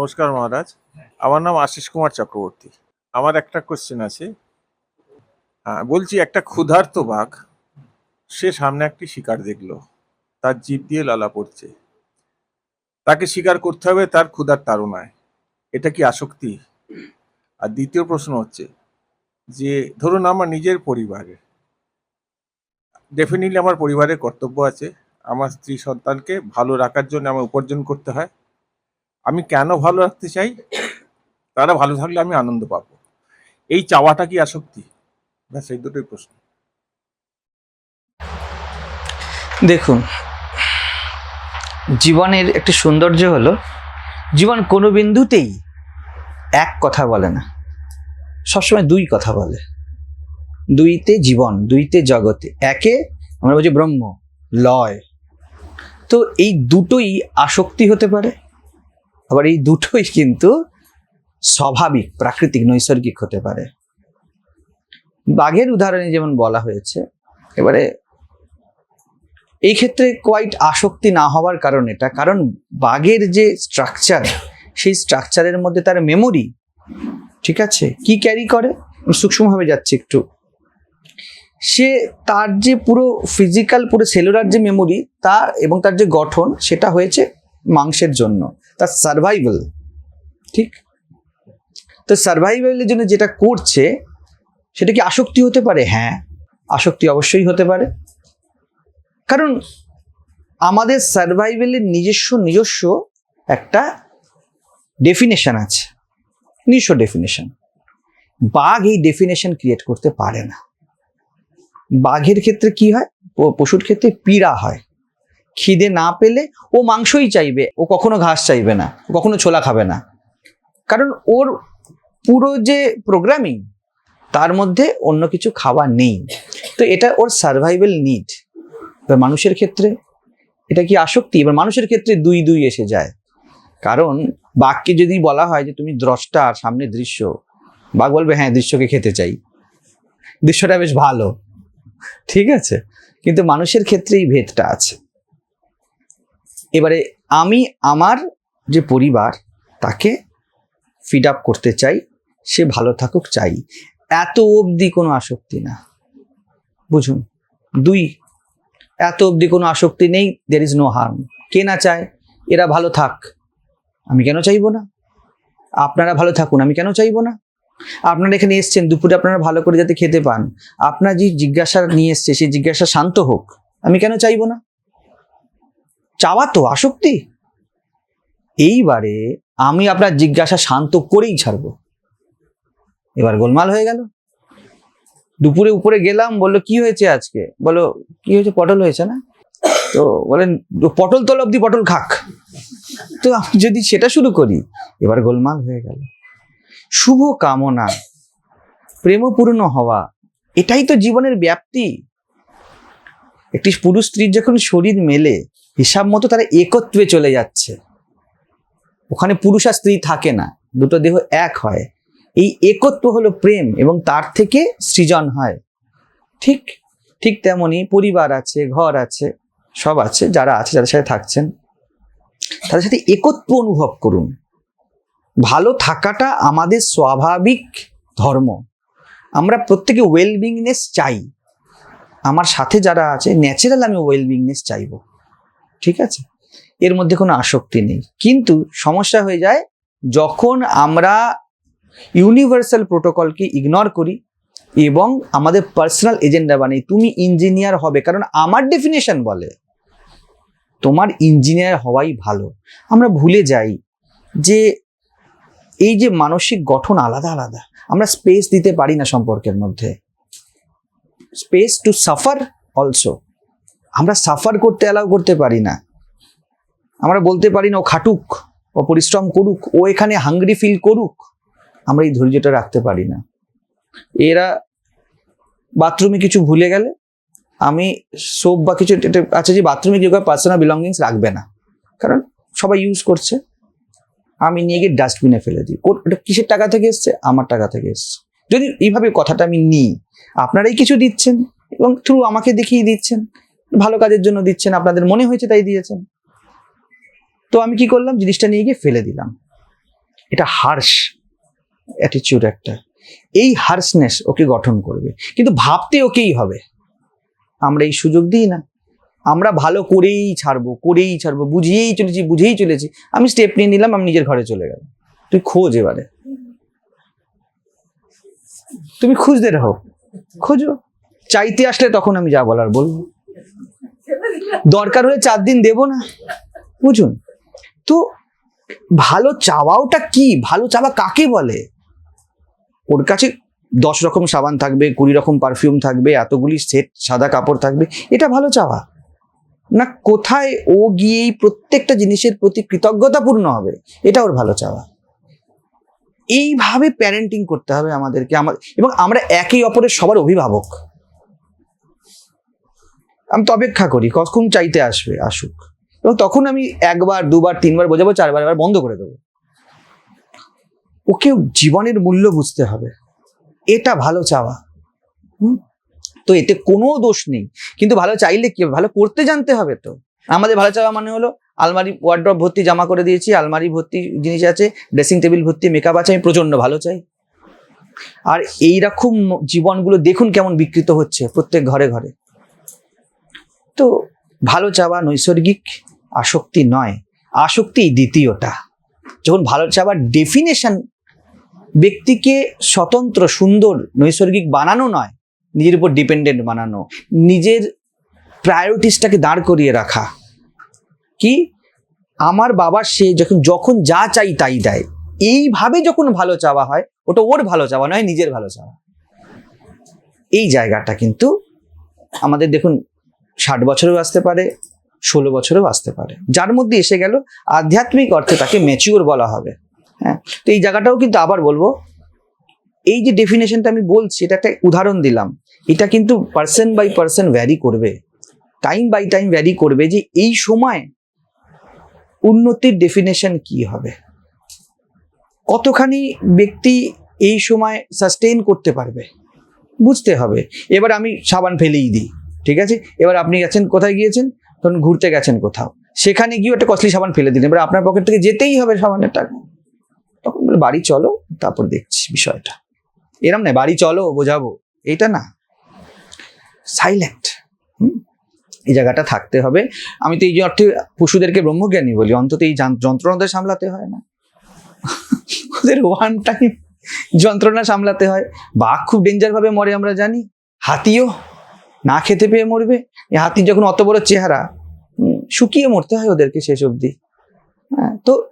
নমস্কার মহারাজ। আমার নাম আশিস কুমার চক্রবর্তী। আমার একটা কোশ্চেন আছে। হ্যাঁ, বলছি একটা ক্ষুধার্ত বাঘ সে সামনে একটি শিকার দেখল। তার জিভ দিয়ে লালা পড়ছে। তাকে শিকার করতে হবে তার ক্ষুধার তাড়নায় এটা কি আসক্তি? আর দ্বিতীয় প্রশ্ন হচ্ছে যে ধরুন আমার নিজের পরিবারে ডেফিনেটলি আমার পরিবারের কর্তব্য আছে। আমার স্ত্রী সন্তানকে ভালো রাখার জন্য আমার উপার্জন করতে হয়। আমি কেন ভালো রাখতে চাই? তারা ভালো থাকলে আমি আনন্দ পাব। এই চাওয়াটা কি আসক্তি? ব্যাস, এই দুটোই প্রশ্ন। দেখুন, জীবনের একটি সৌন্দর্য হলো, জীবন কোনো বিন্দুতেই এক কথা বলে না। সবসময় দুই কথা বলে। দুইতে জীবন, দুইতে জগতে। একে আমরা বলছি ব্রহ্ম, লয়। তো এই দুটোই আসক্তি হতে পারে আবার এই দুটোই কিন্তু স্বাভাবিক, প্রাকৃতিক, নৈসর্গিক হতে পারে। বাঘের উদাহরণে যেমন বলা হয়েছে, এবারে এই ক্ষেত্রে কোয়াইট আসক্তি না হওয়ার কারণ এটা, কারণ বাঘের যে স্ট্রাকচার সেই স্ট্রাকচারের মধ্যে তার মেমোরি ঠিক আছে? কি ক্যারি করে? সূক্ষ্মভাবে যাচ্ছি একটু। সে তার যে পুরো ফিজিক্যাল পুরো সেলুলার যে মেমোরি তা এবং তার যে গঠন, সেটা হয়েছে মাংসের জন্য। তার সার্ভাইভাল ঠিক? তো সার্ভাইভালের জন্য যেটা করছে, সেটা কি আসক্তি হতে পারে? হ্যাঁ আসক্তি অবশ্যই হতে পারে। কারণ আমাদের সার্ভাইভেলের নিজস্ব নিজস্ব একটা ডেফিনেশন আছে। নিজস্ব ডেফিনেশন বাঘ এই ডেফিনেশন ক্রিয়েট করতে পারে না। বাঘের ক্ষেত্রে কি হয়? পশুর ক্ষেত্রে পীড়া হয়। খিদে না পেলে ও মাংসই চাইবে, ও কখনো ঘাস চাইবে না, কখনো ছোলা খাবে না। কারণ ওর পুরো যে প্রোগ্রামিং তার মধ্যে অন্য কিছু খাওয়া নেই। তো এটা ওর সার্ভাইভাল নিড এবার মানুষের ক্ষেত্রে এটা কি আসক্তি? এবার মানুষের ক্ষেত্রে দুই দুই এসে যায়। কারণ বাঘকে যদি বলা হয় যে, তুমি দ্রষ্টা আর সামনে দৃশ্য। বাঘ বলবে হ্যাঁ দৃশ্যকে খেতে চাই। দৃশ্যটা বেশ ভালো। ঠিক আছে? কিন্তু মানুষের ক্ষেত্রে এই ভেদটা আছে। এবারে আমি আমার যে পরিবার, তাকে ফিড আপ করতে চাই, সে ভালো থাকুক চাই। এত অবধি কোনো আসক্তি না। বুঝুন, দুই, এত অবধি কোনো আসক্তি নেই দের ইজ নো হার্ম কে না চায়, এরা ভালো থাক। আমি কেন চাইব না? আপনারা ভালো থাকুন, আমি কেন চাইব না? আপনারা এখানে এসছেন, দুপুরে আপনারা ভালো করে যাতে খেতে পান। আপনার যে জিজ্ঞাসা নিয়ে এসছে সেই জিজ্ঞাসা শান্ত হোক, আমি কেন চাইব না? চাওয়া তো আসক্তি। এইবারে আমি আপনার জিজ্ঞাসা শান্ত করেই ছাড়বো। এবার গোলমাল হয়ে গেল। দুপুরে উপরে গেলাম, বলল, কি হয়েছে আজকে? বলো কি হয়েছে? পটল হয়েছে না? তো বলেন, পটল তল অব্দি পটল খাক। তো আমি যদি সেটা শুরু করি, এবার গোলমাল হয়ে গেল। শুভ কামনা, প্রেমপূর্ণ হওয়া, এটাই তো জীবনের ব্যাপ্তি। একটি পুরুষ স্ত্রীর যখন শরীর মেলে হিসাব মতো তারা একত্রে চলে যাচ্ছে। ওখানে পুরুষ আর স্ত্রী থাকে না, দুটো দেহ এক হয়। এই একত্ব হলো প্রেম এবং তার থেকে সৃজন হয়। ঠিক ঠিক তেমনি পরিবার আছে, ঘর আছে, সব আছে, যারা আছে যাদের সাথে থাকছেন। তাদের সাথে একত্ব অনুভব করুন। ভালো থাকাটা আমাদের স্বাভাবিক ধর্ম। আমরা প্রত্যেকে ওয়েলবিংনেস চাই। আমার সাথে যারা আছে ন্যাচারাল আমি ওয়েলবিংনেস চাইব। ঠিক আছে? এর মধ্যে কোনো আসক্তি নেই। কিন্তু সমস্যা হয়ে যায় যখন আমরা ইউনিভার্সাল প্রোটোকলকে ইগনোর করি এবং আমাদের পার্সোনাল এজেন্ডা বানাই, তুমি ইঞ্জিনিয়ার হবে। কারণ আমার ডেফিনেশন বলে, তোমার ইঞ্জিনিয়ার হওয়াই ভালো। আমরা ভুলে যাই যে এই যে মানসিক গঠন আলাদা আলাদা। আমরা স্পেস দিতে পারি না সম্পর্কের মধ্যে। স্পেস টু সাফার অলসো আমরা সাফার করতে অ্যালাউ করতে পারি না। আমরা বলতে পারি না, ও খাটুক, ও পরিশ্রম করুক, ও এখানে হাঙ্গরি ফিল করুক। আমরা এই ধৈর্যটা রাখতে পারি না। এরা বাথরুমে কিছু ভুলে গেলে আমি সোপ বা কিছু আছে যে বাথরুমে কেউ পার্সোনাল বিলঙ্গিংস রাখবে না। কারণ সবাই ইউজ করছে। আমি নিয়ে গিয়ে ডাস্টবিনে ফেলে দিই। ওটা কিসের টাকা থেকে এসছে? আমার টাকা থেকে এসছে। যদি এইভাবে কথাটা আমি নিই, আপনারাই কিছু দিচ্ছেন এবং থ্রু আমাকে দেখিয়ে দিচ্ছেন। ভালো কাজের জন্য দিচ্ছেন, আপনাদের মনে হয়েছে তাই দিয়েছেন। তো আমি কি করলাম, জিনিসটা নিয়ে গিয়ে ফেলে দিলাম। এটা হার্শ অ্যাটিচিউড একটা। এই হার্সনেস ওকে গঠন করবে। কিন্তু ভাবতে ওকেই হবে। আমরা এই সুযোগ দিই না। আমরা ভালো করেই ছাড়বো করেই ছাড়বো, বুঝিয়েই চলেছি, বুঝেই চলেছি। আমি স্টেপ নিয়ে নিলাম, আমি নিজের ঘরে চলে গেলাম। তুই খোঁজ এবারে। তুমি খুঁজতে রাখো খোঁজো। চাইতে আসলে তখন আমি যা বলার বলব। দরকার হলে চার দিন দেবো না। বুঝুন? তো ভালো চাওয়াওটা কি? ভালো চাওয়া কাকে বলে? ওর কাছে দশ রকম সাবান থাকবে, কুড়ি রকম পারফিউম থাকবে, এতগুলি সেট সাদা কাপড় থাকবে। এটা ভালো চাওয়া। না, কোথায় ও গিয়েই প্রত্যেকটা জিনিসের প্রতি কৃতজ্ঞতাপূর্ণ হবে? এটা ওর ভালো চাওয়া। এইভাবে প্যারেন্টিং করতে হবে আমাদেরকে। আমার এবং আমরা একে অপরের সবার অভিভাবক। আমি তো অপেক্ষা করি, কখন চাইতে আসবে, আসুক। এবং তখন আমি একবার, দুবার, তিনবার বোঝাবো, চারবার, এবার বন্ধ করে দেবো। ওকেও জীবনের মূল্য বুঝতে হবে। এটা ভালো চাওয়া? তো এতে কোনো দোষ নেই। কিন্তু ভালো চাইলে কি? ভালো করতে জানতে হবে তো। আমাদের ভালো চাওয়া মানে হলো, আলমারি ওয়ার্ড্রপ ভর্তি জামা করে দিয়েছি, আলমারি ভর্তি জিনিস আছে ড্রেসিং টেবিল ভর্তি মেকআপ আছে, আমি প্রচণ্ড ভালো চাই। আর এইরকম জীবনগুলো দেখুন কেমন বিকৃত হচ্ছে প্রত্যেক ঘরে ঘরে। তো ভালো চাওয়া নৈসর্গিক আসক্তি নয়, আসক্তি দ্বিতীয়টা। যখন ভালো চাওয়ার ডেফিনেশন ব্যক্তিকে স্বতন্ত্র, সুন্দর, নৈসর্গিক বানানো নয়, নিজের উপর ডিপেন্ডেন্ট বানানো, নিজের প্রায়োরিটিসটাকে দাঁড় করিয়ে রাখা। কি? আমার বাবা, সে যখন যখন যা চাই তাই দেয়। এইভাবে যখন ভালো চাওয়া হয়, ওটা ওর ভালো চাওয়া নয়, নিজের ভালো চাওয়া। এই জায়গাটা কিন্তু আমাদের দেখুন ষাট বছরেও আসতে পারে, ষোলো বছরেও আসতে পারে। যার মধ্যে এসে গেল, আধ্যাত্মিক অর্থে তাকে ম্যাচিওর বলা হবে। হ্যাঁ তো এই জায়গাটাও কিন্তু আবার বলব, এই যে ডেফিনেশনটা আমি বলছি, এটা একটা উদাহরণ দিলাম। এটা কিন্তু পার্সন বাই পার্সন ভ্যারি করবে। টাইম বাই টাইম ভ্যারি করবে যে এই সময় উন্নতির ডেফিনেশন কি হবে। কতখানি ব্যক্তি এই সময় সাস্টেইন করতে পারবে, বুঝতে হবে। এবার আমি সাবান ফেলেই দিই। ঠিক আছে? এবার আপনি গেছেন, কোথায় গিয়েছেন? ধরুন ঘুরতে গেছেন কোথাও। সেখানে গিয়ে একটা কস্টলি সাবান ফেলে দিন এবার আপনার পকেট থেকে যেতেই হবে সাবানের টাকা। তখন বলে, বাড়ি চলো, তারপর দেখছি বিষয়টা। এরম না বাড়ি চলো, বোঝাবো। এটা না। সাইলেন্ট এই জায়গাটা থাকতে হবে। আমি তো এই যে অর্থে পশুদেরকে ব্রহ্মজ্ঞানী বলি, অন্তত এই যান- যন্ত্রণাদের সামলাতে হয় না। ওদের ওয়ান টাইম যন্ত্রণা সামলাতে হয়। বাঘ খুব ডেঞ্জার ভাবে মরে, আমরা জানি। হাতিও না খেতে পেয়ে মরবে? এই হাতির যখন অত বড় চেহারা শুকিয়ে মরতে হয় ওদেরকে শেষ অবধি। হ্যাঁ তো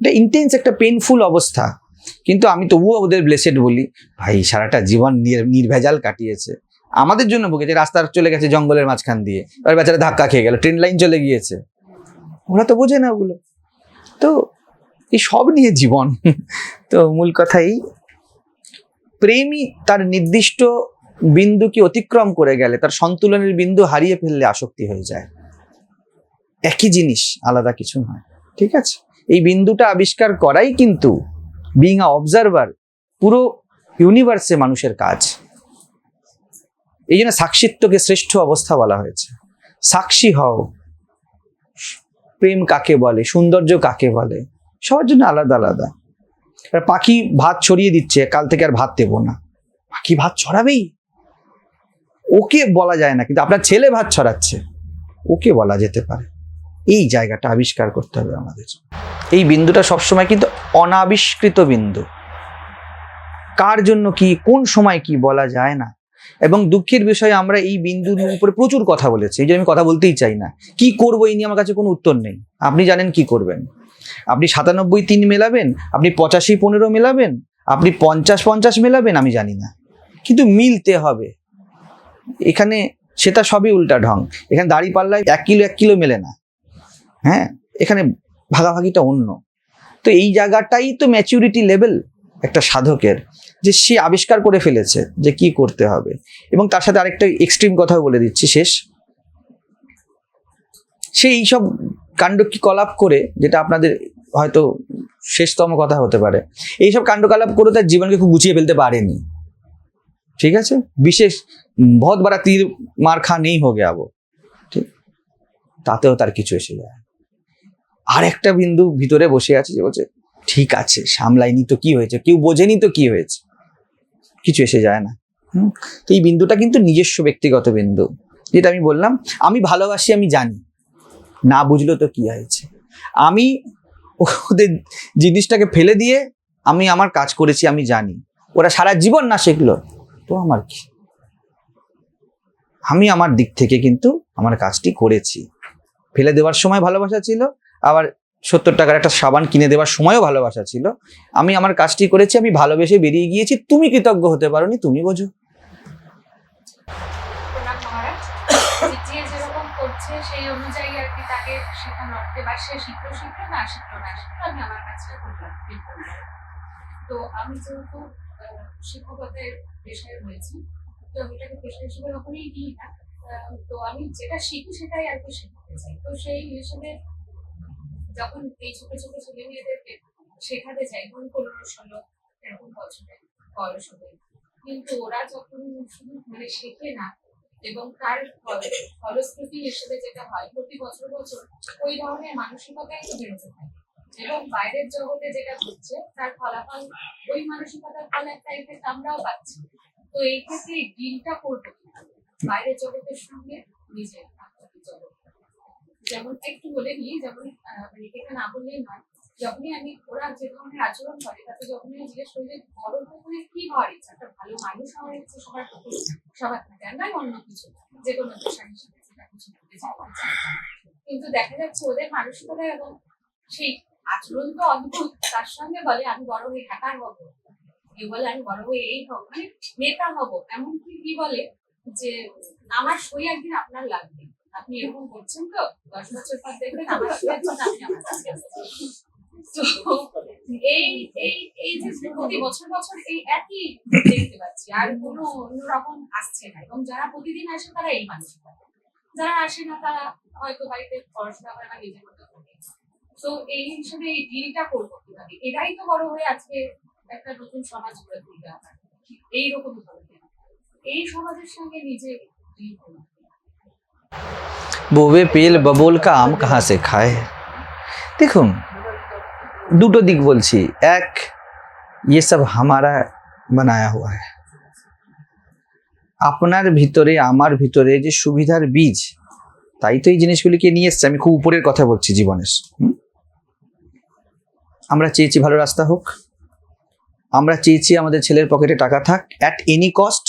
এটা ইন্টেন্স একটা পেনফুল অবস্থা। কিন্তু আমি তবুও ওদের ব্লেসেড বলি, ভাই, সারাটা জীবন নির- নির্ভেজাল কাটিয়েছে। আমাদের জন্য ভুগেছে রাস্তার চলে গেছে জঙ্গলের মাঝখান দিয়ে। এবার বেচারা ধাক্কা খেয়ে গেল ট্রেন লাইন চলে গিয়েছে। ওরা তো বোঝে না ওগুলো। তো এই সব নিয়ে জীবন। তো মূল কথাই প্রেমই তার নির্দিষ্ট বিন্দুকে অতিক্রম করে গেলে, তার সন্তুলনের বিন্দু হারিয়ে ফেললে আসক্তি হয়ে যায়। একই জিনিস, আলাদা কিছু নয়। ঠিক আছে? এই বিন্দুটা আবিষ্কার করাই কিন্তু বিং আ অবজারভার পুরো ইউনিভার্সে মানুষের কাজ। এই জন্য সাক্ষিত্বকে শ্রেষ্ঠ অবস্থা বলা হয়েছে। সাক্ষী হও। প্রেম কাকে বলে? সৌন্দর্য কাকে বলে? সবার জন্য আলাদা আলাদা। পাখি ভাত ছড়িয়ে দিচ্ছে, কাল থেকে আর ভাত দেবো না। পাখি ভাত ছড়াবেই। ওকে বলা যায় না, কিন্তু আপনার ছেলে ভাত ছড়াচ্ছে, ওকে বলা যেতে পারে। এই জায়গাটা আবিষ্কার করতে হবে আমাদের এই বিন্দুটা সবসময় কিন্তু অনাবিষ্কৃত বিন্দু। কার জন্য কি, কোন সময় কি বলা যায় না। এবং দুঃখের বিষয়ে, আমরা এই বিন্দুর উপরে প্রচুর কথা বলেছি, এই যে আমি কথা বলতেই চাই না। কি করব এই নিয়ে আমার কাছে কোনো উত্তর নেই। আপনি জানেন কি করবেন? আপনি সাতানব্বই তিন মেলাবেন, আপনি পঁচাশি পনেরো মেলাবেন, আপনি পঞ্চাশ পঞ্চাশ মেলাবেন, আমি জানি না। কিন্তু মিলতে হবে। এখানে সেটা সবই উল্টা ঢং। এখানে দাড়ি পাল্লায় এক কিলো এক কিলো মেলে না। হ্যাঁ? এখানে ভাগাভাগিটা অন্য। তো এই জায়গাটাই তো ম্যাচিউরিটি লেভেল একটা সাধকের, যে সে আবিষ্কার করে ফেলেছে যে কি করতে হবে। এবং তার সাথে আরেকটা এক্সট্রিম কথাও বলে দিচ্ছি শেষ। সে এইসব কাণ্ড কি কলাপ করে, যেটা আপনাদের হয়তো শেষতম কথা হতে পারে, এইসব কাণ্ডকলাপ করে তার জীবনকে খুব গুছিয়ে ফেলতে পারেনি। ঠিক আছে? বিশেষ বহুত বারা তীর খা নেই হো গেয়া वो ঠিক? তাতেও তার কিছু এসে যায়। আর একটা বিন্দু ভিতরে বসে আছে যে বলছে, ঠিক আছে, সামলাইনি তো কি হয়েছে? কেউ বোঝেনি তো কি হয়েছে? কিছু এসে যায় না। তো এই বিন্দুটা কিন্তু নিজস্ব ব্যক্তিগত বিন্দু। যেটা আমি বললাম, আমি ভালোবাসি, আমি জানি। না বুঝলো তো কি হয়েছে? আমি ওদের জিনিসটাকে ফেলে দিয়ে আমি আমার কাজ করেছি, আমি জানি। ওরা সারা জীবন না শিখলো। তো আমার কি? আমি আমার দিক থেকে কিন্তু আমার কাজটি করেছি। ফেলে দেওয়ার সময় ভালোবাসা ছিল, আবার সত্তর টাকার একটা সাবান কিনে দেওয়ার সময়ও ভালোবাসা ছিল। আমি আমার কাজটি করেছি, আমি ভালোবেসে বেরিয়ে গিয়েছি। তুমি কৃতজ্ঞ হতে পারোনি, তুমি বোঝো। তো আমি যেহেতু শিক্ষকতার পেশায় রয়েছি। তো এটাকে পেশা হিসেবে কখনোই নিই না। তো আমি যেটা শিখি সেটাই আর কি শিখতে চাই। তো সেই হিসেবে যখন এই ছোট ছোট ছেলে মেয়েদেরকে শেখাতে চাই ধরুন পনেরো, ষোলো, এরকম বছরের বয়স হবে। কিন্তু ওরা যখন শুধু মানে শেখে না এবং তার ফল- ফলশ্রুতি হিসেবে যেটা হয়, প্রতি বছর বছর ওই ধরনের মানসিকতাই তো বেড়েতে থাকে। এবং বাইরের জগতে যেটা হচ্ছে তার ফলাফল ওই মানসিকতার ফলে একটা এফেক্ট আমরাও পাচ্ছি তো এই ক্ষেত্রে এই ডিলটা করব বাইরের জগতের সঙ্গে নিজের যেমন একটু বলে নিই, যেমন মানে না বললেই নয়, যখনই আমি ওরা যে ধরনের আচরণ করে, তাতে যখনই জিজ্ঞেস করি যে বড় হয়ে কি হওয়ার ইচ্ছা একটা ভালো মানুষ হওয়ার ইচ্ছে সবার প্রথম সবার থাকে আর নয় অন্য কিছু যে কোনো পেশা হিসেবে যেটা কিছু কিন্তু দেখা যাচ্ছে ওদের মানসিকতা এবং সেই আচরণ তো অদ্ভুত। তার সঙ্গে বলে, আমি বড় হয়ে হ্যাকার হব। কেউ বলে, আমি বড় হয়ে এই হব মানে নেতা হব। এমনকি কি বলে যে, আমার সই একদিন আপনার লাগবে। আপনি এরকম করছেন তো, দশ বছর পর দেখবেন আমার সইয়ের জন্য আপনি আমার কাছে এই এই এই প্রতি বছর বছর এই একই পাচ্ছি, আর কোনো আসছে না। এবং যারা প্রতিদিন আসে তারা এই মানুষ যারা আসে না, তারা হয়তো বাড়িতে পড়াশোনা করে বা নিজের মতো তো এই হিসেবে এই ডিলটা করব কীভাবে? তো বড় হয়ে আজকে একটা নতুন সমাজ গড়ে তুলতে এইরকম এই সমাজের সঙ্গে নিজে ডিল করব পেল ববুল কা আম কাহা সে খায়? দেখুন, দুটো দিক বলছি। এক ইয়ে সব হামারা বানায়া হুয়া হ্যাঁ আপনার ভিতরে, আমার ভিতরে যে সুবিধার বীজ, তাই তো এই জিনিসগুলিকে নিয়ে এসছে। আমি খুব উপরের কথা বলছি জীবনের। আমরা চেয়েছি ভালো রাস্তা হোক। আমরা চেয়েছি আমাদের ছেলের পকেটে টাকা থাক। অ্যাট এনি কস্ট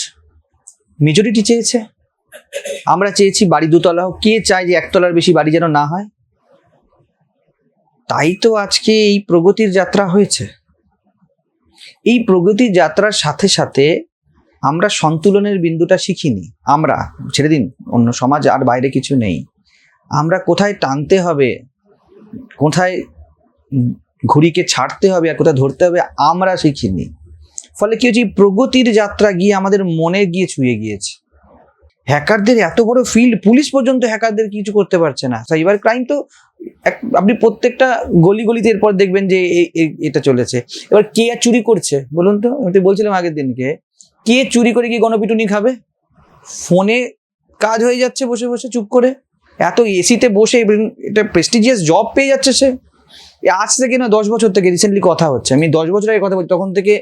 মেজরিটি চেয়েছে। আমরা চেয়েছি বাড়ি দুতলা হোক। কে চায় যে একতলার বেশি বাড়ি যেন না হয়? তাই তো আজকে এই প্রগতির যাত্রা হয়েছে। এই প্রগতির যাত্রার সাথে সাথে আমরা সন্তুলনের বিন্দুটা শিখিনি। আমরা, ছেড়ে দিন, অন্য সমাজ আর বাইরে কিছু নেই। আমরা কোথায় টানতে হবে? কোথায় ঘুড়িকে ছাড়তে হবে আর কোথায় ধরতে হবে, আমরা শিখিনি। ফলে কি হচ্ছে প্রগতির যাত্রা গিয়ে আমাদের মনে গিয়ে ছুঁয়ে গিয়েছে। হ্যাকারদের এত বড় ফিল্ড পুলিশ পর্যন্ত হ্যাকারদের কিছু করতে পারছে না। সাইবার ক্রাইম তো আপনি প্রত্যেকটা গলি গলিতে এরপর দেখবেন যে এটা চলেছে। এবার কে আর চুরি করছে? বলুন তো, আমি তো বলছিলাম আগের দিনকে। কে চুরি করে কি গণপিটুনি খাবে? ফোনে কাজ হয়ে যাচ্ছে বসে বসে চুপ করে। এত এসিতে বসে এটা প্রেস্টিজিয়াস জব পেয়ে যাচ্ছে সে। আজ থেকে না দশ বছর থেকে রিসেন্টলি কথা হচ্ছে। আমি দশ বছর আগে কথা বলছি, তখন থেকে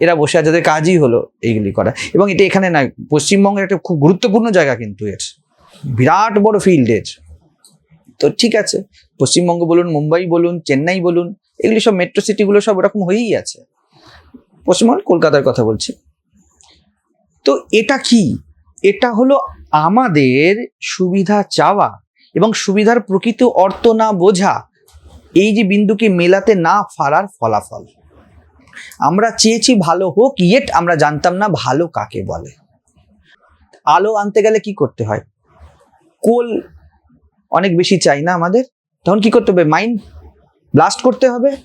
এরা বসে আছে, যাদের কাজই হলো এইগুলি করা। এবং এটা এখানে না, পশ্চিমবঙ্গের একটা খুব গুরুত্বপূর্ণ জায়গা কিন্তু এর। বিরাট বড় ফিল্ড এর। তো ঠিক আছে, পশ্চিমবঙ্গ বলুন, মুম্বাই বলুন, চেন্নাই বলুন, এগুলি সব মেট্রো সিটিগুলো সব ওরকম হয়েই আছে। পশ্চিমবঙ্গ, কলকাতার কথা বলছি। তো এটা কি? এটা হলো আমাদের সুবিধা চাওয়া এবং সুবিধার প্রকৃত অর্থ না বোঝা। এই যে বিন্দুকে মেলাতে না পারার ফলাফল। আমরা চেয়েছি ভালো হোক ইয়েট আমরা জানতাম না ভালো কাকে বলে। আলো আনতে গেলে কি করতে হয়? কোল অনেক বেশি চাই না আমাদের। তখন কি করতে হবে? মাইন্ড ব্লাস্ট করতে হবে।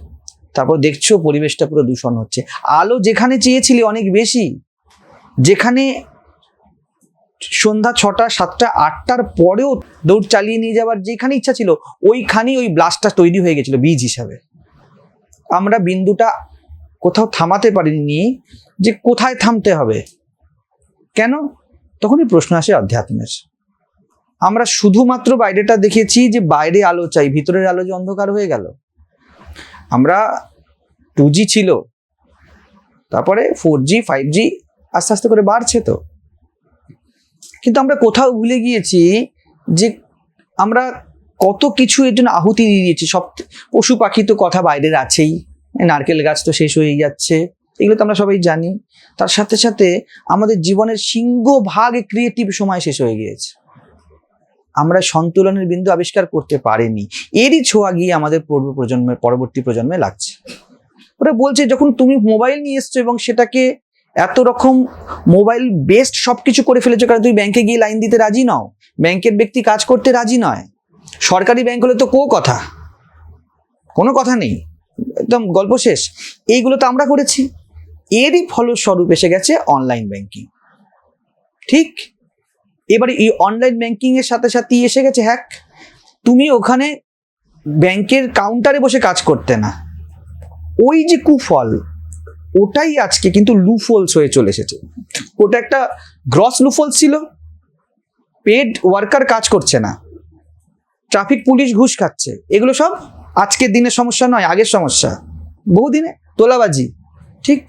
তারপর দেখছ পরিবেশটা পুরো দূষণ হচ্ছে। আলো যেখানে চেয়েছিলি অনেক বেশি, যেখানে সন্ধ্যা ছটা, সাতটা, আটটার পরেও দৌড় চালিয়ে নিয়ে যাওয়ার যেখানে ইচ্ছা ছিল, ওইখানেই ওই ব্লাস্টটা তৈরি হয়ে গেছিল, বীজ হিসাবে। আমরা বিন্দুটা কোথাও থামাতে পারিনি যে কোথায় থামতে হবে। কেন? তখনই প্রশ্ন আসে অধ্যাত্মের আমরা শুধুমাত্র বাইরেটা দেখেছি যে বাইরে আলো চাই, ভিতরের আলো যে অন্ধকার হয়ে গেল। আমরা টু ছিল, তারপরে ফোর জি ফাইভ জি আস্তে আস্তে করে বাড়ছে তো। কিন্তু আমরা কোথাও ভুলে গিয়েছি যে আমরা কত কিছু এর জন্য আহুতি দিয়ে দিয়েছি। সব পশু পাখি তো কথা বাইরের আছেই। নারকেল গাছ তো শেষ হয়ে যাচ্ছে। এগুলো তো আমরা সবাই জানি। তার সাথে সাথে আমাদের জীবনের সিংহভাগ ক্রিয়েটিভ সময় শেষ হয়ে গিয়েছে। আমরা সন্তুলনের বিন্দু আবিষ্কার করতে পারিনি। এরই ছোঁয়া গিয়ে আমাদের পূর্ব প্রজন্মের, পরবর্তী প্রজন্মে লাগছে। ওরা বলছে, যখন তুমি মোবাইল নিয়ে এসছো এবং সেটাকে এত রকম মোবাইল বেসড সবকিছু করে ফেলেছো কারণ তুমি ব্যাংকে গিয়ে লাইন দিতে রাজি নও। ব্যাংকের ব্যক্তি কাজ করতে রাজি নয়। সরকারি ব্যাংক হলে তো কো কথা? কোনো কথা নেই। একদম গল্প শেষ। এইগুলো তো আমরা করেছি। এরই ফলস্বরূপ এসে গেছে অনলাইন ব্যাংকিং ঠিক? এবারে এই অনলাইন ব্যাংকিং এর সাথে সাথে এসে গেছে হ্যাক তুমি ওখানে ব্যাংকের কাউন্টারে বসে কাজ করতে না। ওই যে কুফল ওটাই আজকে কিন্তু লুফলস হয়ে চলে এসেছে। ওটা একটা গ্রস লুফলস ছিল। পেড ওয়ার্কার কাজ করছে না। ট্রাফিক পুলিশ ঘুষ খাচ্ছে। এগুলো সব আজকের দিনের সমস্যা নয়, আগের সমস্যা। বহুদিনে তোলাবাজি। ঠিক?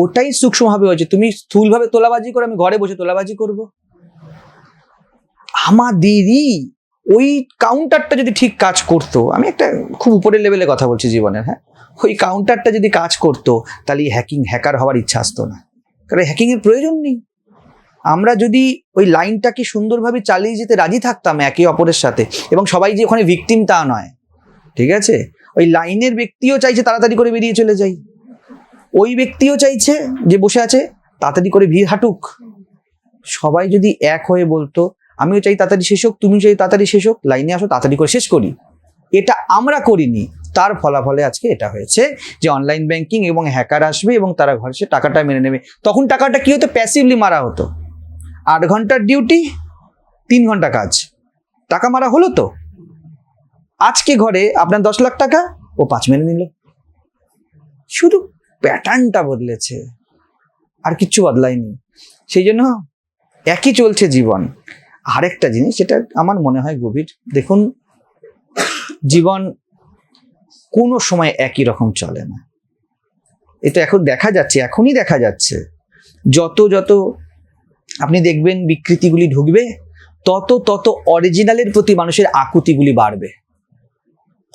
ওটাই সূক্ষ্মভাবে হয়েছে। তুমি স্থূলভাবে তোলাবাজি করে, আমি ঘরে বসে তোলাবাজি করব। আমাদেরই ওই কাউন্টারটা যদি ঠিক কাজ করতো, আমি একটা খুব উপরের লেভেলে কথা বলছি জীবনের হ্যাঁ? ওই কাউন্টারটা যদি কাজ করতো, তাহলে হ্যাকিং হ্যাকার হওয়ার ইচ্ছা আসতো না। কারণ হ্যাকিং এর প্রয়োজন নেই। আমরা যদি ওই লাইনটাকে সুন্দরভাবে চালিয়ে যেতে রাজি থাকতাম একে অপরের সাথে, এবং সবাই যে ওখানে ভিকটিম তা নয়, ঠিক আছে? ওই লাইনের ব্যক্তিও চাইছে তাড়াতাড়ি করে বেরিয়ে চলে যাই। ওই ব্যক্তিও চাইছে যে বসে আছে, তাড়াতাড়ি করে ভিড় হাঁটুক। সবাই যদি এক হয়ে বলতো, আমিও চাই তাড়াতাড়ি শেষ হোক তুমি চাই তাড়াতাড়ি শেষ হোক লাইনে আসো, তাড়াতাড়ি করে শেষ করি। এটা আমরা করিনি। তার ফলাফলে আজকে এটা হয়েছে যে অনলাইন ব্যাংকিং এবং হ্যাকার আসবে এবং তারা ঘরে সে টাকাটা মেনে নেবে। তখন টাকাটা কি হতো? প্যাসিভলি মারা হতো। আট ঘণ্টার ডিউটি তিন ঘণ্টা কাজ। টাকা মারা হলো তো? আজকে ঘরে আপনার দশ লাখ টাকা, ও পাঁচ মেনে নিল। শুধু প্যাটার্নটা বদলেছে। আর কিচ্ছু বদলায়নি। সেই জন্য একই চলছে জীবন। আরেকটা জিনিস সেটা আমার মনে হয় গভীর, দেখুন, জীবন কোনো সময় একই রকম চলে না। এটা এখন দেখা যাচ্ছে, এখনই দেখা যাচ্ছে। যত যত আপনি দেখবেন বিকৃতিগুলি ঢুকবে, তত তত অরিজিনালের প্রতি মানুষের আকুতিগুলি বাড়বে।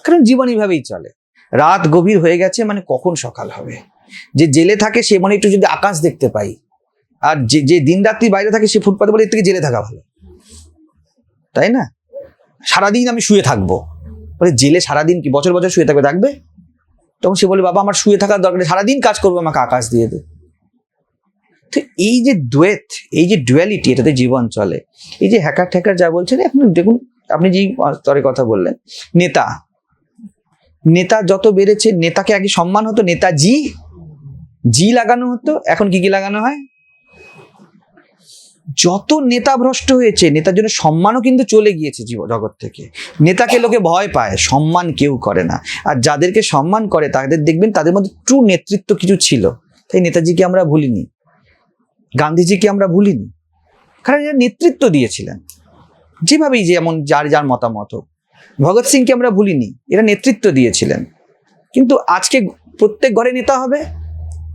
কারণ জীবন এইভাবেই চলে। রাত গভীর হয়ে গেছে মানে কখন সকাল হবে? যে জেলে থাকে সে মানে একটু যদি আকাশ দেখতে পাই, আর যে যে দিন রাত্রি বাইরে থাকে সে ফুটপাতে বলে এর থেকে জেলে থাকা ভালো। তাই না? সারাদিন আমি শুয়ে থাকব। বলে, জেলে সারাদিন কি বছর বছর শুয়ে থাকবে থাকবে? তখন সে বলে, বাবা, আমার শুয়ে থাকার দরকার সারাদিন কাজ করব, আমাকে আকাশ দিয়ে দে। তো এই যে দ্বৈত এই যে ডুয়ালিটি এটাতে জীবন চলে, এই যে হ্যাকার ট্যাকার যা বলছেন এখন দেখুন, আপনি যেই স্তরে কথা বললেন, নেতা নেতা যত বেড়েছে, নেতাকে আগে সম্মান হতো, নেতাজি, জি লাগানো হতো, এখন কি কি লাগানো হয়? যত নেতা ভ্রষ্ট হয়েছে, নেতার জন্য সম্মানও কিন্তু চলে গিয়েছে জীব জগৎ থেকে। নেতাকে লোকে ভয় পায়, সম্মান কেউ করে না। আর যাদেরকে সম্মান করে, তাদের দেখবেন তাদের মধ্যে ট্রু নেতৃত্ব কিছু ছিল। তাই নেতাজিকে আমরা ভুলিনি। গান্ধীজিকে আমরা ভুলিনি। কারণ এরা নেতৃত্ব দিয়েছিলেন। যেভাবেই যেমন যার যার মতামত হোক। ভগৎ সিংকে আমরা ভুলিনি। এরা নেতৃত্ব দিয়েছিলেন। কিন্তু আজকে প্রত্যেক ঘরে নেতা হবে।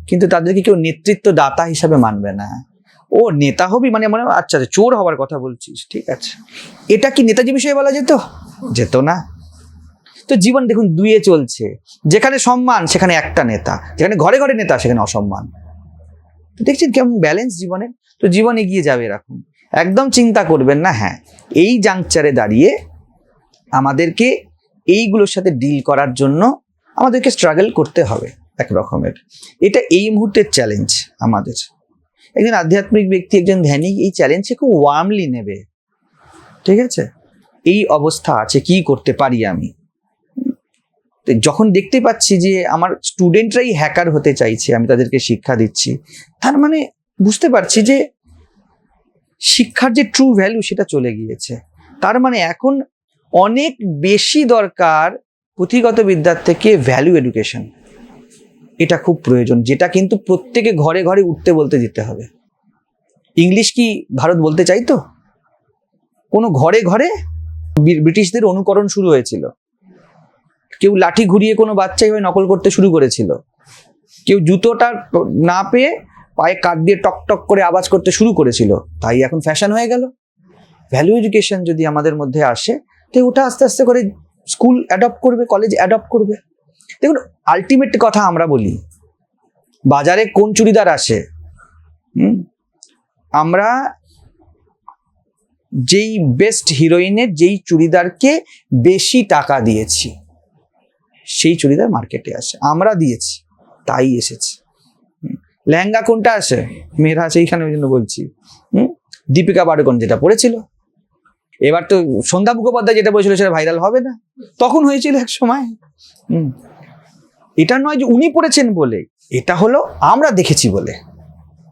কিন্তু তাদেরকে কেউ নেতৃত্ব দাতা হিসাবে মানবে না। ও নেতা হবি মানে মনে আচ্ছা আচ্ছা, চোর হওয়ার কথা বলছিস ঠিক আছে। এটা কি নেতাজি বিষয়ে বলা যেত? যেত না। তো জীবন দেখুন দুয়ে চলছে। যেখানে সম্মান সেখানে একটা নেতা। যেখানে ঘরে ঘরে নেতা সেখানে অসম্মান। তো দেখছেন কেমন ব্যালেন্স জীবনে তো জীবন এগিয়ে যাবে এরকম। একদম চিন্তা করবেন না হ্যাঁ এই জাংচারে দাঁড়িয়ে আমাদেরকে এইগুলোর সাথে ডিল করার জন্য আমাদেরকে স্ট্রাগল করতে হবে এক রকমের এটা এই মুহূর্তের চ্যালেঞ্জ আমাদের। একজন আধ্যাত্মিক ব্যক্তি, একজন ধ্যানী এই চ্যালেঞ্জকে খুব ওয়ার্মলি নেবে। ঠিক আছে? এই অবস্থা আছে, কি করতে পারি আমি? যখন দেখতে পাচ্ছি যে আমার স্টুডেন্টরাই হ্যাকার হতে চাইছে, আমি তাদেরকে শিক্ষা দিচ্ছি, তার মানে বুঝতে পারছি যে শিক্ষার যে ট্রু ভ্যালু সেটা চলে গিয়েছে। তার মানে এখন অনেক বেশি দরকার পুঁথিগত বিদ্যার থেকে ভ্যালু এডুকেশন এটা খুব প্রয়োজন, যেটা কিন্তু প্রত্যেকে ঘরে ঘরে উঠতে বলতে দিতে হবে। ইংলিশ কি ভারত বলতে চাইতো কোনো ঘরে ঘরে ব্রিটিশদের অনুকরণ শুরু হয়েছিল। কেউ লাঠি ঘুরিয়ে কোনো বাচ্চা এভাবে নকল করতে শুরু করেছিল। কেউ জুতোটা না পেয়ে পায়ে কাঠ দিয়ে টক টক করে আওয়াজ করতে শুরু করেছিল। তাই এখন ফ্যাশন হয়ে গেল। ভ্যালু এডুকেশন যদি আমাদের মধ্যে আসে, তো ওটা আস্তে আস্তে করে স্কুল অ্যাডপ্ট করবে কলেজ অ্যাডপ্ট করবে। দেখুন আলটিমেট কথা আমরা বলি, বাজারে কোন চুড়িদার আসে? আমরা যেই বেস্ট হিরোইনের যেই চুড়িদারকে বেশি টাকা দিয়েছি, সেই চুড়িদার মার্কেটে আসে, আমরা দিয়েছি, তাই এসেছে। লেহেঙ্গা কোনটা আসে, মেয়েরা আছে এইখানে ওই জন্য বলছি, হুম দীপিকা পাডুকোন যেটা পড়েছিল, এবার তো সন্ধ্যা মুখোপাধ্যায় যেটা বলেছিল সেটা ভাইরাল হবে না, তখন হয়েছিল এক সময়, হুম এটা নয় যে উনি পড়েছেন বলে, এটা হলো আমরা দেখেছি বলে।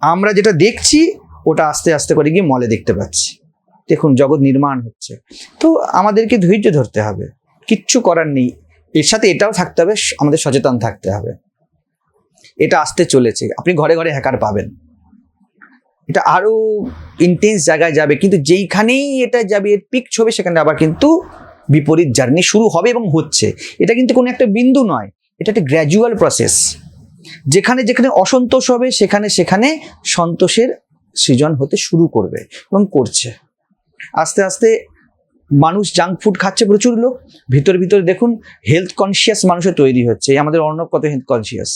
আমরা যেটা দেখছি, ওটা আস্তে আস্তে করে গিয়ে মলে দেখতে পাচ্ছি। দেখুন, জগৎ নির্মাণ হচ্ছে। তো আমাদেরকে ধৈর্য ধরতে হবে। কিচ্ছু করার নেই। এর সাথে এটাও থাকতে হবে আমাদের সচেতন থাকতে হবে। এটা আসতে চলেছে। আপনি ঘরে ঘরে হ্যাকার পাবেন। এটা আরও ইন্টেন্স জায়গায় যাবে, কিন্তু যেইখানেই এটা যাবে, এর পিক ছবে, সেখানে আবার কিন্তু বিপরীত জার্নি শুরু হবে এবং হচ্ছে। এটা কিন্তু কোনো একটা বিন্দু নয়। এটা একটা গ্র্যাজুয়াল প্রসেস যেখানে যেখানে অসন্তোষ হবে, সেখানে সেখানে সন্তোষের সৃজন হতে শুরু করবে এবং করছে। আস্তে আস্তে মানুষ জাঙ্ক ফুড খাচ্ছে, প্রচুর লোক। ভিতর ভিতর দেখুন হেলথ কনসিয়াস মানুষের তৈরি হচ্ছে। আমাদের অর্ণব কত হেলথ কনসিয়াস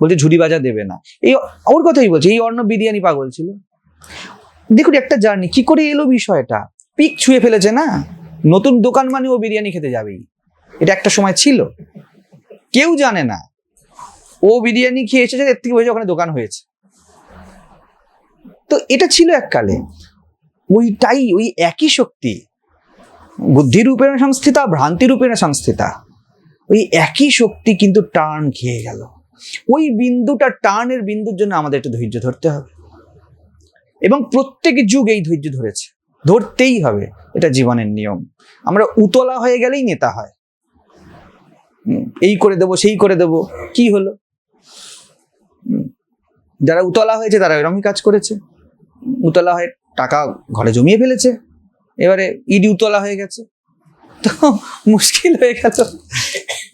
বলছে, ঝুড়ি বাজা দেবে না। এই ওর কথাই বলছে, এই অর্ণব বিরিয়ানি পাগল ছিল। দেখুন, একটা জার্নি কি করে এলো বিষয়টা? পিক ছুঁয়ে ফেলেছে না? নতুন দোকান মানে ও বিরিয়ানি খেতে যাবেই। এটা একটা সময় ছিল। কেউ জানে না। ও বিরিয়ানি খেয়ে এসেছে, এর থেকে ওখানে দোকান হয়েছে। তো এটা ছিল এককালে। ওইটাই ওই একই শক্তি। বুদ্ধিরূপেণ সংস্থিতা, ভ্রান্তিরূপেণ সংস্থিতা। ওই একই শক্তি কিন্তু টার্ন খেয়ে গেল। ওই বিন্দুটা টার্নের বিন্দুর জন্য আমাদের একটু ধৈর্য ধরতে হবে। এবং প্রত্যেক যুগ এই ধৈর্য ধরেছে। ধরতেই হবে। এটা জীবনের নিয়ম। আমরা উতলা হয়ে গেলেই নেতা হয়। এই করে দেবো, সেই করে দেবো। কি হলো? যারা উতলা হয়েছে তারা এরকমই কাজ করেছে। উতলা হয়ে টাকা ঘরে জমিয়ে ফেলেছে। এবারে ইডি উতলা হয়ে গেছে। তো মুশকিল হয়ে গেল।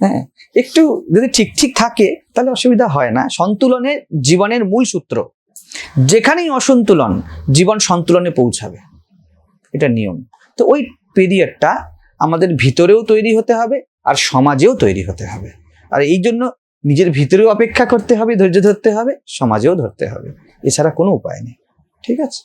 হ্যাঁ একটু যদি ঠিক ঠিক থাকে, তাহলে অসুবিধা হয় না। সন্তুলনে জীবনের মূল সূত্র। যেখানেই অসন্তুলন, জীবন সন্তুলনে পৌঁছাবে। এটা নিয়ম। তো ওই পিরিয়ডটা আমাদের ভিতরেও তৈরি হতে হবে। আর সমাজেও তৈরি হতে হবে। আর এই জন্য নিজের ভিতরেও অপেক্ষা করতে হবে, ধৈর্য ধরতে হবে, সমাজেও ধরতে হবে। এছাড়া কোনো উপায় নেই। ঠিক আছে?